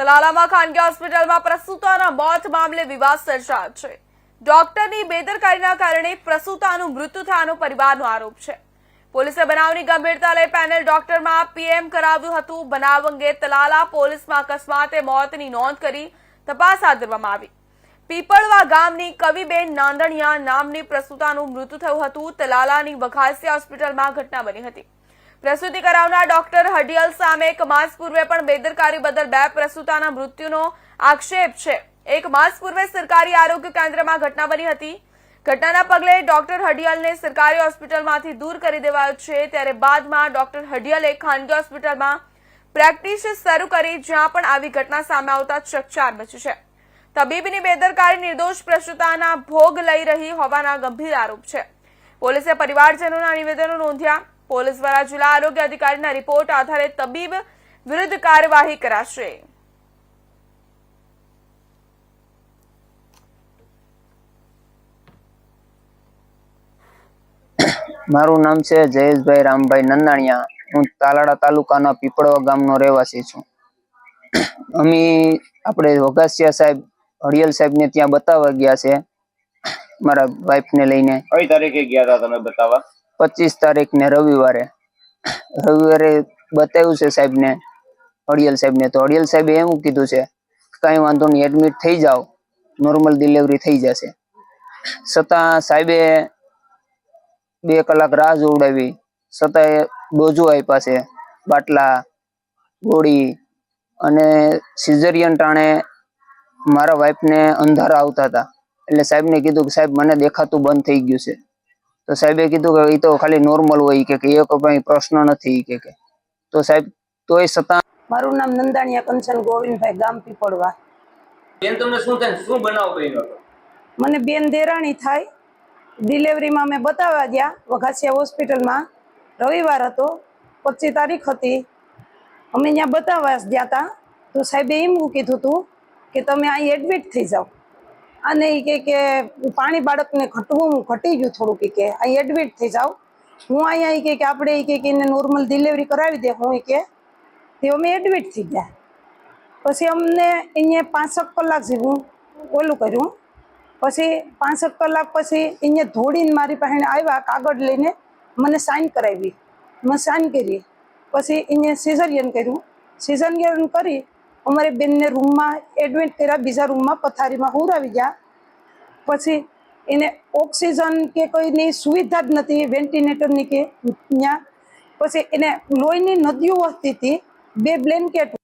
તલાલામાં ખાનગી હોસ્પિટલમાં પ્રસૂતાના મોત મામલે વિવાદ સર્જાયો છે. ડોક્ટરની બેદરકારીના કારણે પ્રસૂતાનું મૃત્યુ થયાનો પરિવારનો આરોપ છે. પોલીસે બનાવની ગંભીરતા લઈ પેનલ ડોક્ટરમાં પીએમ કરાવ્યું હતું. બનાવ અંગે તલાલા પોલીસમાં અકસ્માતે મોતની નોંધ કરી તપાસ હાથ ધરવામાં આવી. પીપળવા ગામની કવિબેન નાંદણિયા નામની પ્રસૂતાનું મૃત્યુ થયું હતું. તલાલાની વઘાસિયા હોસ્પિટલમાં ઘટના બની હતી. પ્રસૂતિ કરાવનાર ડોક્ટર હડિયલ સામે એક માસ પૂર્વે પણ બેદરકારી બદલ બે પ્રસૂતાના મૃત્યુનો આક્ષેપ છે. એક માસ પૂર્વે સરકારી આરોગ્ય કેન્દ્રમાં ઘટના બની હતી. ઘટનાના પગલે ડોક્ટર હડિયલને સરકારી હોસ્પિટલમાંથી દૂર કરી દેવાયો છે. ત્યારે બાદમાં ડોક્ટર હડિયલે ખાનગી હોસ્પિટલમાં પ્રેક્ટિસ શરૂ કરી, જ્યાં પણ આવી ઘટના સામે આવતા ચકચાર મચી છે. તબીબની બેદરકારી નિર્દોષ પ્રસૂતાના ભોગ લઈ રહી હોવાના ગંભીર આરોપ છે. પોલીસે પરિવારજનોના નિવેદનો નોંધ્યા. પોલીસ દ્વારા જિલ્લા આરોગ્ય અધિકારીના રિપોર્ટ આધારે તબીબ વિરુદ્ધ કાર્યવાહી કરાશે. મારું નામ છે જયેશભાઈ રામભાઈ નંદાણીયા. હું તાલાડા તાલુકાના પીપળવા ગામનો રહેવાસી છું. અમે આપણે વઘાસિયા સાહેબ હળિયલ સાહેબને ત્યાં બતાવવા ગયા છે. મારા વાઈફને લઈને. કઈ તારીખે ગયા હતા તમે બતાવવા? પચીસ તારીખ ને રવિવારે. રવિવારે બતાવ્યું છે સાહેબને, અડિયલ સાહેબને. તો અડિયલ સાહેબે એવું કીધું છે, કાંઈ વાંધો નહીં એડમિટ થઈ જાઓ. નોર્મલ ડિલિવરી થઈ જશે. છતાં સાહેબે બે કલાક રાહ જોવડાવી. છતાંય ડોજો આપ્યા છે, બાટલા, ગોળી અને સિઝરિયન ટાણે મારા વાઈફને અંધારા આવતા હતા. એટલે સાહેબને કીધું કે, સાહેબ, મને દેખાતું બંધ થઈ ગયું છે. તો સાહેબે કીધું કે એ તો ખાલી નોર્મલ હોય કે કે એ કોઈ પ્રશ્ન નથી કે કે. તો સાહેબ તોય સતા મારું નામ નંદાણીયા કંચન ગોવિંદભાઈ ગામ પીપળવા. બેન તમને શું થાય? શું બનાવ બન્યો? મને બેન દેરાણી થાય. ડિલિવરીમાં મેં બતાવવા ગયા. વઘાસિયા હોસ્પિટલમાં રવિવાર હતો. પચીસ તારીખ હતી. અમે ત્યાં બતાવવા ગયા હતા તો સાહેબે એમ કીધું હતું કે તમે અહીં એડમિટ થઈ જાઓ. અને એ કે કે પાણી બાળકને ઘટવું, ઘટી ગયું થોડુંક કે. અહીં એડમિટ થઈ જાઉં હું અહીંયા કે કે આપણે એ કે એને નોર્મલ ડિલિવરી કરાવી દે, હું કે. તે અમે એડમિટ થઈ ગયા. પછી અમને અહીંયા પાંસઠ કલાક જેવું ઓલું કર્યું. પછી પાંસઠ કલાક પછી અહીંયા ધોડીને મારી પાસે આવ્યા, કાગળ લઈને મને સાઇન કરાવી. મેં સાઇન કરી. પછી અહીંયા સિઝરિયન કર્યું. સિઝરિયન કરી અમારી બેનને રૂમમાં એડમિટ કર્યા, બીજા રૂમમાં પથારીમાં હુરાવી ગયા. પછી એને ઓક્સિજન કે કોઈની સુવિધા જ નથી વેન્ટિલેટરની કે ત્યાં. પછી એને લોહીની નદીઓ વહતી હતી, બે બ્લેન્કેટ